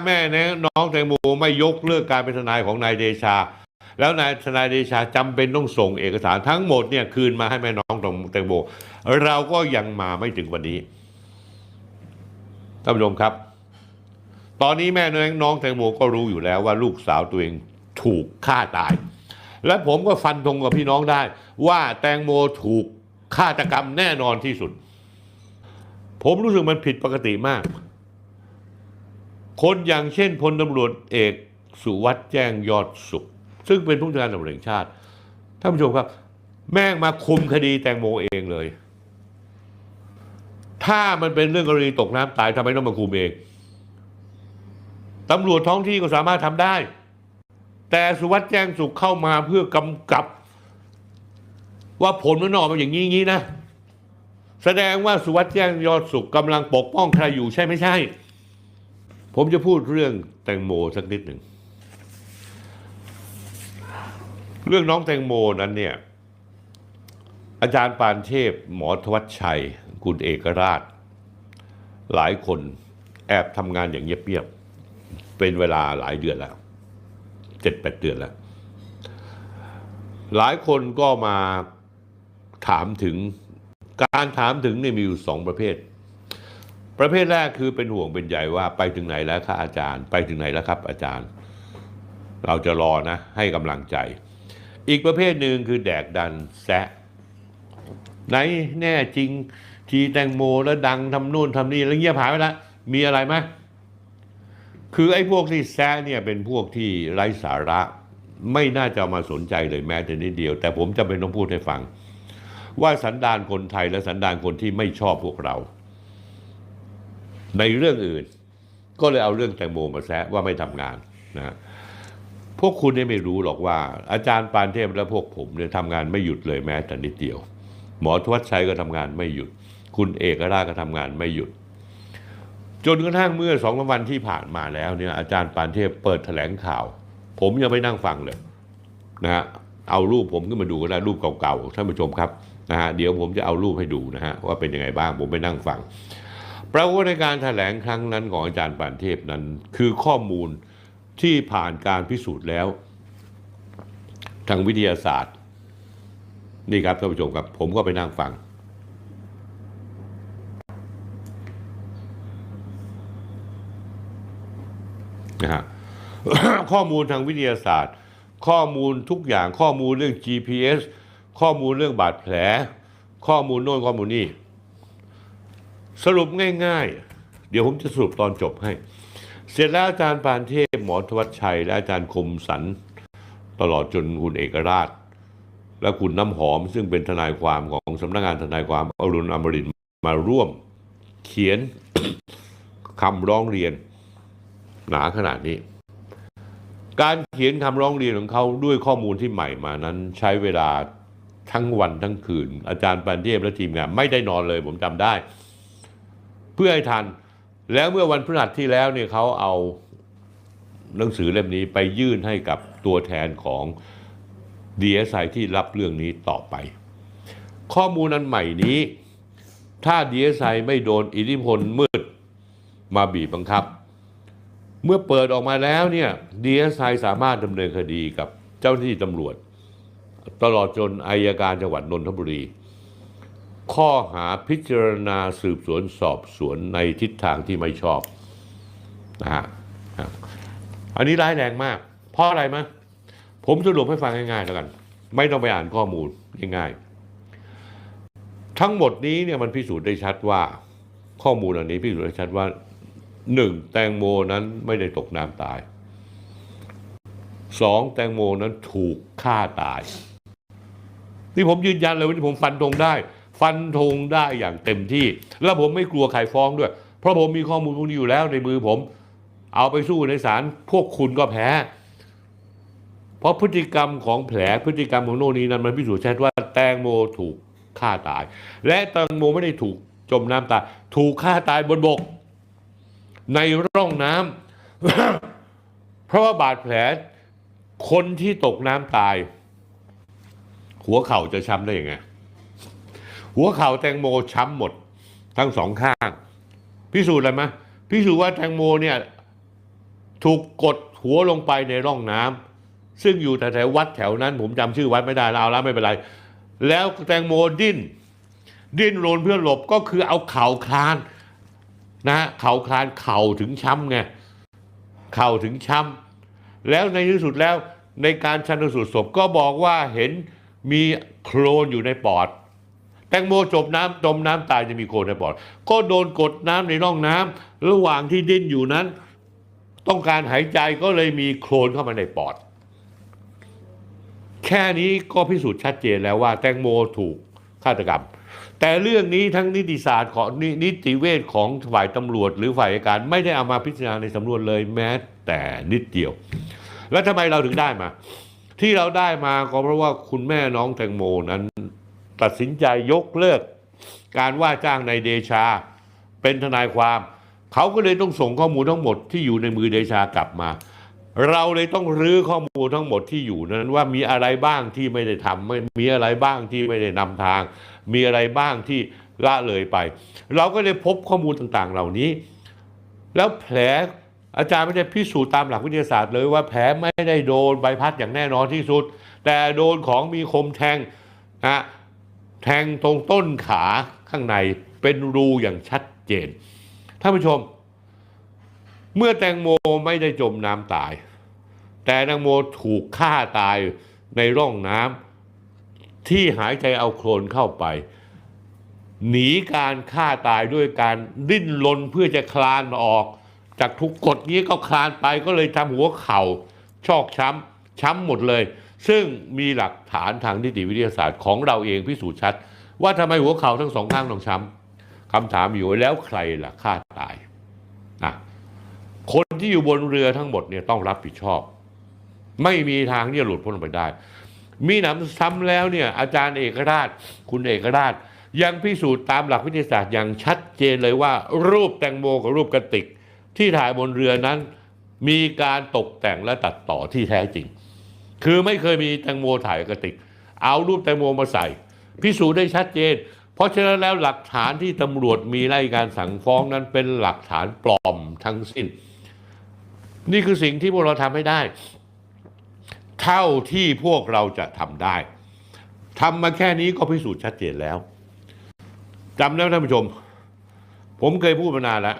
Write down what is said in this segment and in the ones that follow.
แม่น้องแตงโมไม่ยกเลิกการเป็นทนายของนายเดชา แล้วนายทนายเดชาจำเป็นต้องส่งเอกสารทั้งหมดเนี่ยคืนมาให้แม่น้องแตงโมเราก็ยังมาไม่ถึงวันนี้ท่านผู้ชมครับ ตอนนี้แม่น้องแตงโมก็รู้อยู่แล้วว่าลูกสาวตัวเองถูกฆ่าตาย และผมก็ฟันธงกับพี่น้องได้ ว่าแตงโมถูกฆาตกรรมแน่นอนที่สุด ผมรู้สึกมันผิดปกติมาก คนอย่างเช่นพลตำรวจเอกสุวัสด์แจ้งยอดสุข ซึ่งเป็นผู้การตำรวจแห่งชาติท่านผู้ชมครับ แม่งมาคุมคดีแตงโมเองเลย ถ้ามันเป็นเรื่องกรณีตกน้ำตายทำไมต้องมาคุมเองตำรวจท้องที่ก็สามารถทำได้ แต่สุวัสด์แจ้งสุขเข้ามาเพื่อกำกับ ว่าผลมันออกมาอย่างนี้งนี้นะ แสดงว่าสุวัสด์แจ้งยอดสุขกำลังปกป้องใครอยู่ใช่ไม่ใช่ ผมจะพูดเรื่องแตงโมสักนิดหนึ่ง เรื่องน้องแตงโมนั้นเนี่ย อาจารย์ปานเทพ หมอทวัชชัย คุณเอกราช หลายคนแอบทำงานอย่างเงียบๆเป็นเวลาหลายเดือนแล้วเจ็ดแปดเดือนแล้ว หลายคนก็มาถามถึง การถามถึงเนี่ยมีอยู่สองประเภท ประเภทแรกคือเป็นห่วงเป็นใยว่าไปถึงไหนแล้วครับอาจารย์ ไปถึงไหนแล้วครับ อาจารย์ เราจะรอนะ ให้กำลังใจ อีกประเภทหนึ่งคือแดกดันแซะไหนแน่จริง ทีแตงโมแล้วดังทำนู่นทำนี่แล้วเงียบหายไปแล้วมีอะไรไหมคือไอ้พวกที่แซะเนี่ยเป็นพวกที่ไร้สาระ ไม่น่าจะมาสนใจเลยแม้แต่นิดเดียว แต่ผมจำเป็นต้องพูดให้ฟัง ว่าสันดานคนไทยและสันดานคนที่ไม่ชอบพวกเรา ในเรื่องอื่น ก็เลยเอาเรื่องแตงโมมาแซะว่าไม่ทำงานนะฮะพวกคุณเนี่ยไม่รู้หรอกว่า อาจารย์ปานเทพและพวกผมเนี่ยทำงานไม่หยุดเลยแม้แต่นิดเดียว หมอทวัชชัยก็ทำงานไม่หยุด คุณเอกราชก็ทำงานไม่หยุด จนกระทั่งเมื่อสองสามวันที่ผ่านมาแล้วเนี่ยอาจารย์ปานเทพเปิดแถลงข่าว ผมยังไม่นั่งฟังเลยนะฮะเอารูปผมขึ้นมาดูก็ได้รูปเก่าๆท่านผู้ชมครับนะฮะเดี๋ยวผมจะเอารูปให้ดูนะฮะว่าเป็นยังไงบ้างผมไปนั่งฟัง ปรากฏว่าในการแถลงครั้งนั้นของอาจารย์ปานเทพนั้น คือข้อมูลที่ผ่านการพิสูจน์แล้ว ทางวิทยาศาสตร์ นี่ครับท่านผู้ชมครับ ผมก็ไปนั่งฟัง นะฮะข้อมูลทางวิทยาศาสตร์ ข้อมูลทุกอย่างข้อมูลเรื่อง GPS ข้อมูลเรื่องบาดแผล ข้อมูลโน่นข้อมูลนี่ สรุปง่ายๆ เดี๋ยวผมจะสรุปตอนจบให้ เสร็จแล้วอาจารย์ปานเทพหมอทวัชชัย และอาจารย์คมสันตลอดจนคุณเอกราช และคุณน้ำหอมซึ่งเป็นทนายความของสำนักงานทนายความอรุณอมรินมาร่วมเขียนคำร้องเรียน หนาขนาดนี้ การเขียนคำร้องเรียนของเขาด้วยข้อมูลที่ใหม่มานั้น ใช้เวลาทั้งวันทั้งคืน อาจารย์ปานเทพและทีมงานไม่ได้นอนเลยผมจำได้ พื่อให้ทัน แล้วเมื่อวันพฤหัสที่แล้วเนี่ยเขาเอาหนังสือเล่มนี้ไปยื่นให้กับตัวแทนของ DSI ที่รับเรื่องนี้ต่อไป ข้อมูลอันใหม่นี้ ถ้า DSI ไม่โดนอิทธิพลมืดมาบีบบังคับ เมื่อเปิดออกมาแล้วเนี่ย DSI สามารถดำเนินคดีกับเจ้าหน้าที่ตำรวจ ตลอดจนอายการจังหวัดนนทบุรี ข้อหาพิจารณาสืบสวนสอบสวนในทิศทางที่ไม่ชอบนะฮะอันนี้ร้ายแรงมาก เพราะอะไรมะผมสรุปให้ฟังง่ายๆแล้วกัน ไม่ต้องไปอ่านข้อมูลง่ายๆ ทั้งหมดนี้เนี่ยมันพิสูจน์ได้ชัดว่า ข้อมูลอันนี้พิสูจน์ได้ชัดว่าหนึ่งแตงโมนั้นไม่ได้ตกน้ำตายสองแตงโมนั้นถูกฆ่าตาย นี่ผมยืนยันเลยว่าที่ผมฟันธงได้ ฟันธงได้อย่างเต็มที่ แล้วผมไม่กลัวใครฟ้องด้วย เพราะผมมีข้อมูลพวกนี้อยู่แล้วในมือผม เอาไปสู้ในศาลพวกคุณก็แพ้ เพราะพฤติกรรมของแผลพฤติกรรมของโน่นนี้นั้นมันพิสูจน์ชัดว่าแตงโมถูกฆ่าตาย และแตงโมไม่ได้ถูกจมน้ำตายถูกฆ่าตายบนบก ในร่องน้ำเพราะว่าบาดแผลคนที่ตกน้ำตาย หัวเข่าจะช้ำได้ยังไง หัวเข่าแตงโมช้ำหมด ทั้งสองข้าง พิสูจน์อะไรไหมพิสูจน์ว่าแตงโมเนี่ยถูกกดหัวลงไปในร่องน้ำซึ่งอยู่แถววัดแถวนั้น ผมจำชื่อวัดไม่ได้เอาแล้วไม่เป็นไร แล้วแตงโมดิ้น ดิ้นรนเพื่อหลบก็คือเอาเข่าคลานนะเข่าคลานเข่าถึงช้ำไงเข่าถึงช้ำแล้วในที่สุดแล้วในการชันสูตรศพก็บอกว่าเห็นมีโคลนอยู่ในปอด แตงโมจมน้ำจมน้ำตายจะมีโคลนในปอดก็โดนกดน้ำในร่องน้ำระหว่างที่ดิ้นอยู่นั้น ต้องการหายใจก็เลยมีโคลนเข้ามาในปอด แค่นี้ก็พิสูจน์ชัดเจนแล้วว่า แตงโมถูกฆาตกรรม แต่เรื่องนี้ทั้งนิติศาสตร์ของนนิติเวชของฝ่ายตำรวจ หรือฝ่ายอัยการไม่ได้เอามาพิจารณาในสำนวนเลยแม้แต่นิดเดียว แล้วทำไมเราถึงได้มา ที่เราได้มาก็เพราะว่าคุณแม่น้องแตงโมนั้น ตัดสินใจยกเลิก การว่าจ้างในายเดชา เป็นทนายความ เขาก็เลยต้องส่งข้อมูลทั้งหมดที่อยู่ในมือเดชากลับมา เราเลยต้องรื้อข้อมูลทั้งหมดที่อยู่นั้นว่ามีอะไรบ้างที่ไม่ได้ทำไม่มีอะไรบ้างที่ไม่ได้นำทาง มีอะไรบ้างที่ละเลยไป เราก็เลยพบข้อมูลต่างๆ เหล่านี้ แล้วแผลอาจารย์ไม่ได้พิสูจน์ตามหลักวิทยาศาสตร์เลยว่าแผลไม่ได้โดนใบพัดอย่างแน่นอนที่สุด แต่โดนของมีคมแทงนะ แทงตรงต้นขาข้างในเป็นรูอย่างชัดเจน ท่านผู้ชม เมื่อแตงโมไม่ได้จมน้ำตาย แต่แตงโมถูกฆ่าตายในร่องน้ำที่หายใจเอาโคลนเข้าไป หนีการฆ่าตายด้วยการดิ้นรนเพื่อจะคลานออก จากทุกกฎนี้ก็คลานไปก็เลยทำหัวเข่าชอกช้ำช้ำหมดเลย ซึ่งมีหลักฐานทางนิติวิทยาศาสตร์ของเราเองพิสูจน์ชัด ว่าทำไมหัวเข่าทั้งสองข้างต้องช้ำคำถามอยู่แล้วใครล่ะฆ่าตายนะคนที่อยู่บนเรือทั้งหมดเนี่ยต้องรับผิดชอบ ไม่มีทางที่จะหลุดพ้นไปได้ มีหนำซ้ำแล้วเนี่ยอาจารย์เอกราช คุณเอกราช ยังพิสูจน์ตามหลักวิทยาศาสตร์อย่างชัดเจนเลยว่า รูปแตงโมกับรูปกระติก ที่ถ่ายบนเรือนั้น มีการตกแต่งและตัดต่อที่แท้จริง คือไม่เคยมีแตงโมถ่ายกระติก เอารูปแตงโมมาใส่ พิสูจน์ได้ชัดเจน เพราะฉะนั้นแล้วหลักฐานที่ตำรวจมีไล่การสั่งฟ้องนั้นเป็นหลักฐานปลอมทั้งสิ้น นี่คือสิ่งที่พวกเราทำให้ได้ เท่าที่พวกเราจะทำได้ทำมาแค่นี้ก็พิสูจน์ชัดเจนแล้วจำได้ไหมท่านผู้ชม ผมเคยพูดมานานแล้ว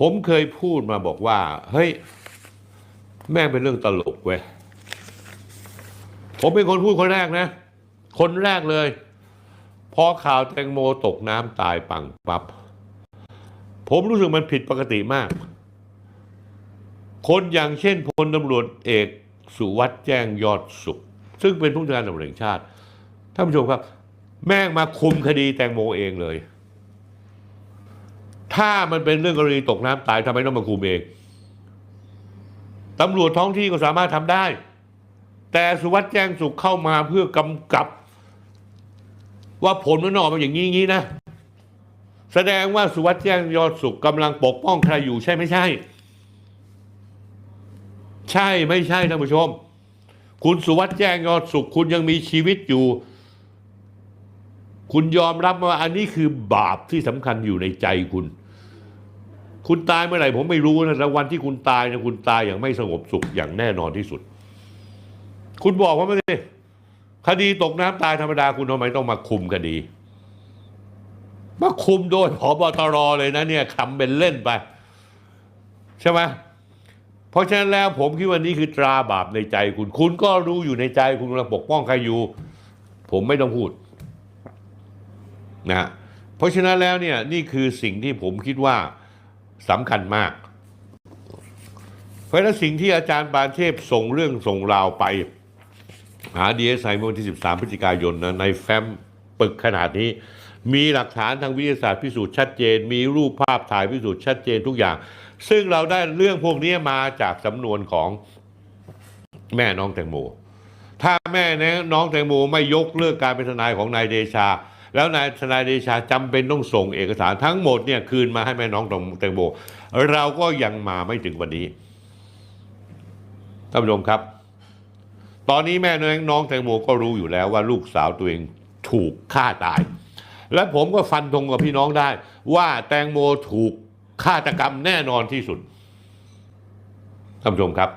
ผมเคยพูดมาบอกว่า เฮ้ย แม่งเป็นเรื่องตลกเว้ย ผมเป็นคนพูดคนแรกนะ คนแรกเลย พอข่าวแตงโมตกน้ำตายปังปับ ผมรู้สึกมันผิดปกติมาก คนอย่างเช่นพลตำรวจเอกสุวัสด์แจ้งยอดสุข ซึ่งเป็นผู้การตำรวจแห่งชาติ ท่านผู้ชมครับ แม่งมาคุมคดีแตงโมเองเลย ถ้ามันเป็นเรื่องกรณีตกน้ำตายทำไมต้องมาคุมเอง ตำรวจท้องที่ก็สามารถทำได้ แต่สุวัสด์แจ้งสุขเข้ามาเพื่อกำกับ ว่าผลมันออกมาอย่างนี้งี้นะ แสดงว่าสุวัสด์แจ้งยอดสุขกำลังปกป้องใครอยู่ใช่ไม่ใช่ ใช่ไม่ใช่ท่านผู้ชม คุณสุวัสด์แจ้งยอดสุข คุณยังมีชีวิตอยู่ คุณยอมรับว่าอันนี้คือบาปที่สำคัญอยู่ในใจคุณ คุณตายเมื่อไหร่ผมไม่รู้นะแต่วันที่คุณตายเนะคุณตายอย่างไม่สงบสุขอย่างแน่นอนที่สุด คุณบอกว่าไม่ได้คดีตกน้ำตายธรรมดาคุณทำไมต้องมาคุมคดีมาคุมโดยผบตรเลยนะเนี่ยคำเป็นเล่นไป ใช่ไหมเพราะฉะนั้นแล้วผมคิดว่านี่คือตราบาปในใจคุณ คุณก็รู้อยู่ในใจคุณกำลังปกป้องใครอยู่ ผมไม่ต้องพูดนะเพราะฉะนั้นแล้วเนี่ยนี่คือสิ่งที่ผมคิดว่า สำคัญมาก เพราะฉะนั้นสิ่งที่อาจารย์ปานเทพส่งเรื่องส่งราวไป หาดีเอสไอเมื่อวันที่ 13 พฤศจิกายนนะในแฟ้มปึกขนาดนี้ มีหลักฐานทางวิทยาศาสตร์พิสูจน์ชัดเจน มีรูปภาพถ่ายพิสูจน์ชัดเจนทุกอย่าง ซึ่งเราได้เรื่องพวกนี้มาจากสำนวนของแม่น้องแตงโมถ้าแม่น้องแตงโมไม่ยกเลิกการเป็นทนายของนายเดชา แล้วนายทนายเดชาจำเป็นต้องส่งเอกสารทั้งหมดเนี่ยคืนมาให้แม่น้องแตงโมเราก็ยังมาไม่ถึงวันนี้ท่านผู้ชมครับ ตอนนี้แม่น้องแตงโมก็รู้อยู่แล้วว่าลูกสาวตัวเองถูกฆ่าตาย และผมก็ฟันธงกับพี่น้องได้ ว่าแตงโมถูกฆาตกรรมแน่นอนที่สุดท่านผู้ชมครับ